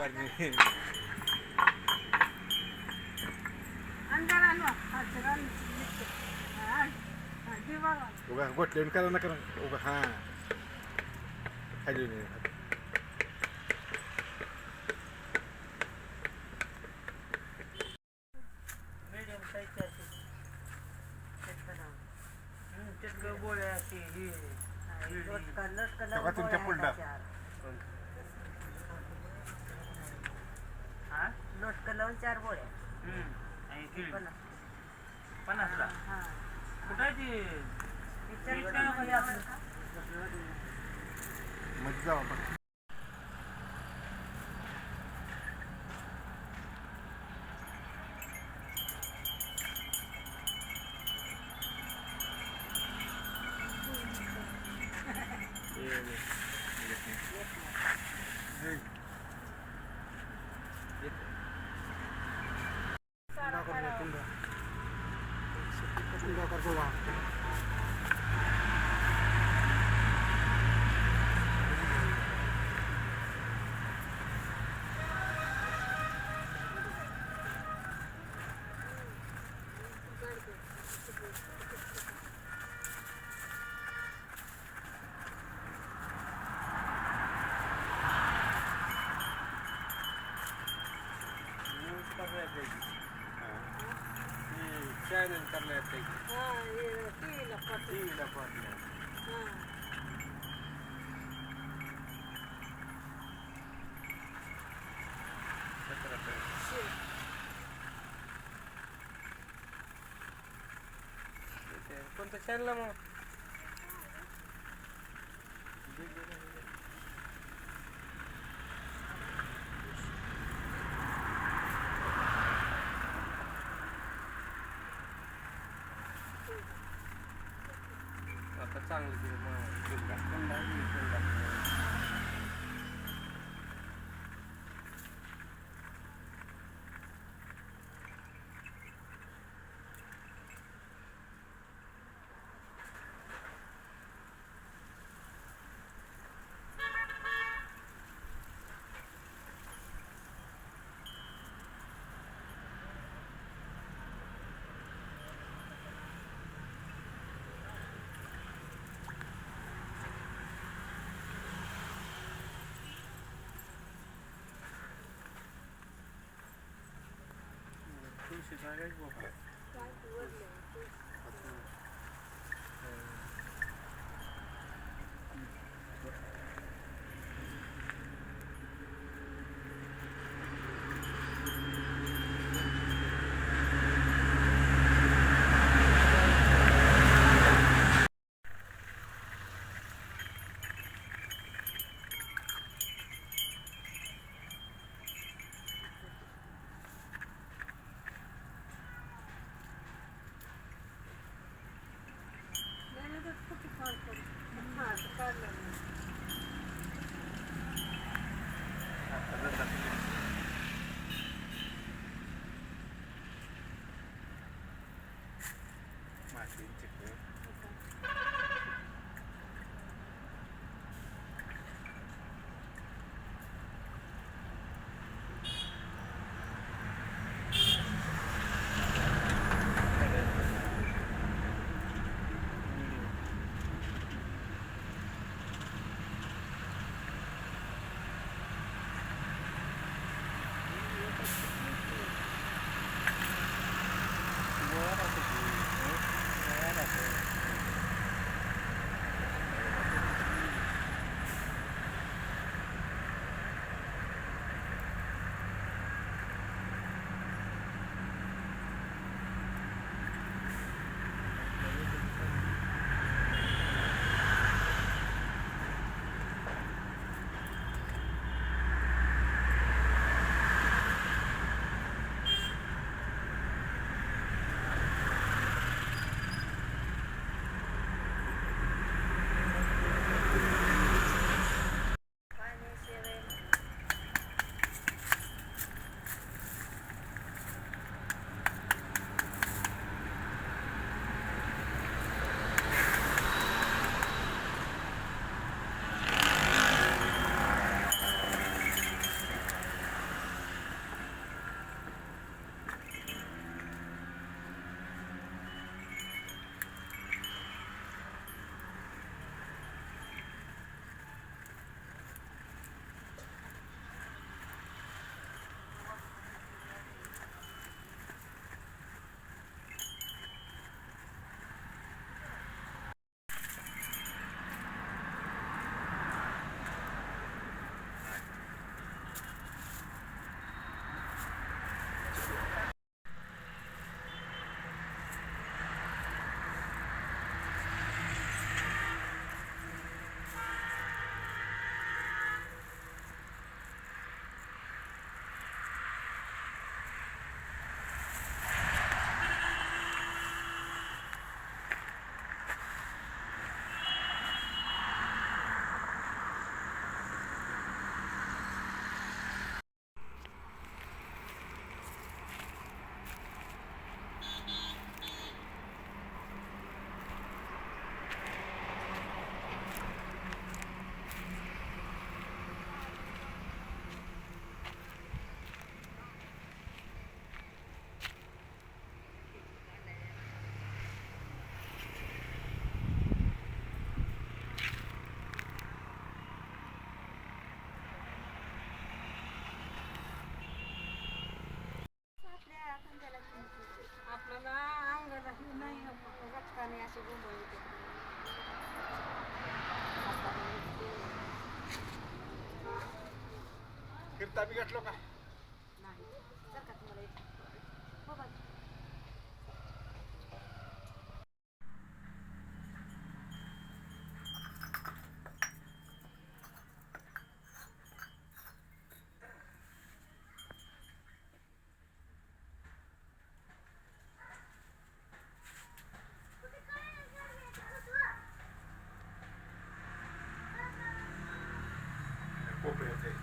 बारणी उगा गोटले करा ना करा उगा हा खाली नाही. मीडियम साईजची अशी चिटकं गोळ्या अशी ही तेव्हा तुमच्या पुढला लोटक लावून चार गोळ्या हम्म. आणि पण पन्नासला? हा कुठं आहे ती? विचार करून जाऊ आपण. Go. ver el de. Ah, y de aquí la parte. Sí, la parte. ¿Cuánto? चांगलं 其他还是不好。बाबा. असं गोंधळ होते फिरता बी घेतलो का नाही जर का तुम्हाला येत हो बघ कोपऱ्यात आहे.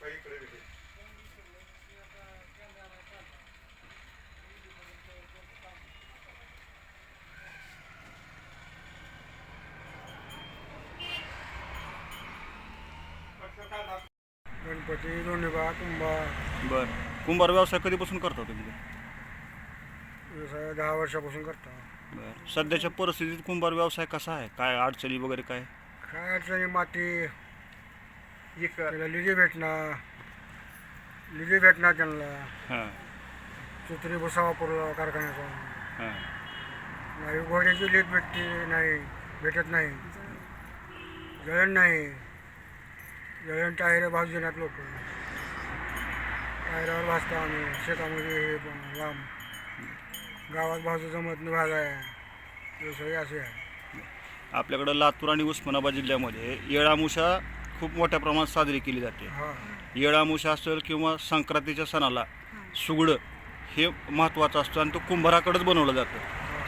बाई इकडे बी दे. गणपती दोंडेबा तुंबा बर. कुंभार व्यवसाय कधीपासून करता तुम्ही व्यवसाय दहा वर्षापासून करतो. बर. सध्याच्या परिस्थितीत कुंभार व्यवसाय कसा आहे? काय अडचणी वगैरे काय? काय अडचणी? माती त्याला लिजी भेटणार लिजी भेटणार त्यांना. हां. चित्री भुसा वापरला कारखान्याचा हां. नाही घोड्याची लीट भेटते नाही भेटत नाही. जळण नाही. जळण टायर भाजू देण्यात लोक टायरावर भाजतो आम्ही शेतामध्ये हे पण लांब. गावात भाजू जमत नाही भाजाय व्यवसाय असे आहे. आपल्याकडं लातूर आणि उस्मानाबाद जिल्ह्यामध्ये येळामुषा खूप मोठ्या प्रमाणात साजरी केली जाते. हा. येळामुषा असेल किंवा संक्रांतीच्या सणाला सुगडं हे महत्त्वाचं असतं आणि तो कुंभाराकडेच बनवलं जातं.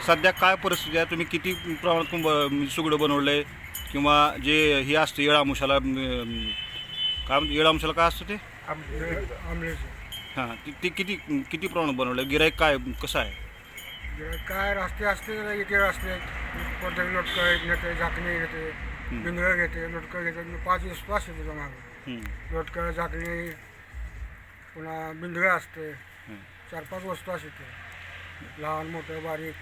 सध्या काय परिस्थिती आहे? तुम्ही किती प्रमाणात कुंभ सुगडं बनवलं आहे किंवा जे हे असतं येळामुशाला अं, काय म्हणते येळामुशाला काय असतं ते? आंबलेचं हां ते ते किती किती प्रमाणात बनवलं गिराईक काय कसं आहे? जे काय रस्ते असते इथे असते प्रत्येक लोटकं घेते झाकणी घेते बिंगळं घेते लोटकं घेते म्हणजे पाच वस्तू असते त्याच्यामागे. हं, लोटकं झाकणी पुन्हा बिंदगं असते. हं. चार पाच वस्तू असते लहान मोठं बारीक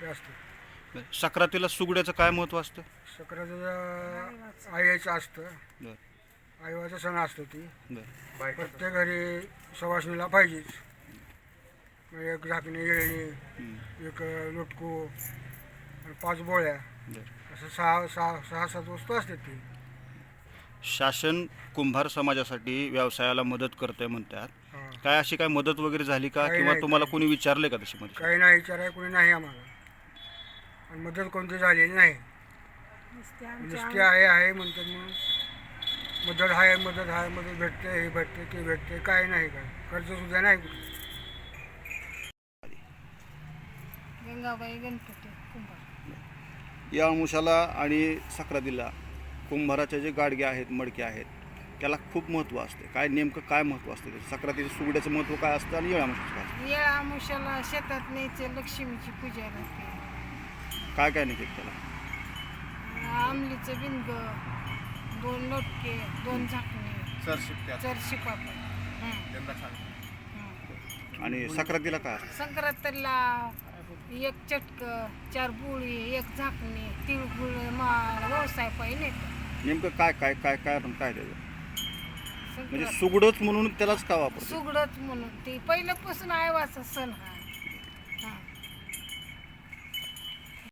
ते असते. सक्रातीला सुगड्याचं काय महत्त्व असतं? सक्राचं आईचं असतं. बरं. आईवाचा सण असतो ती. बरं. प्रत्येक घरी सवासणीला पाहिजेच. मग एक झाकणी येळणी एक लोटकू आणि पाच बोळ्या. बरं. असं सहा सहा सहा सात वस्तू असतात ती. शासन कुंभार समाजासाठी व्यवसायाला मदत करतंय म्हणतात. हां. काय अशी काय मदत वगैरे झाली का? काही किंवा नाही, तुम्हाला कोणी विचारले का तशी मदत? काही नाही विचाराय कोणी नाही आम्हाला. आणि मदत कोणती झालेली नाही. नुसती आहे आहे म्हणतात मग मदत आहे मदत आहे मदत भेटते हे भेटते ते भेटते काय नाही काय. खर्च सुद्धा नाही कुठे. गंगाबाई गणपती कुंभार. या अंशाला आणि सक्रातीला कुंभाराचे जे गाडगे आहेत मडके आहेत त्याला खूप महत्त्व असते. काय नेमकं काय महत्त्व असतं त्याचं सक्रातीचं सुगड्याचं महत्त्व काय असतं आणि येळामुशाचं काय असतं? येळा आमुषाला शेतात न्यायचे लक्ष्मीची पूजा राहते. काय काय नाही त्याला? आमलीचं बिंग दोन लोटके दोन झाकणे. चरशी पापड हं, हं. आणि सक्रातीला काय संक्रांतीला एक चटक चार बुळी एक झाकणी तिळगुळ माळ व्यवसाय पाहिजे नेमकं काय काय काय काय पण काय त्याचं म्हणजे संक्रांत सुगडच म्हणून त्यालाच का वापरतो? सुगडच म्हणून. ते पहिल्यापासून आयवाचा सण हा. हा.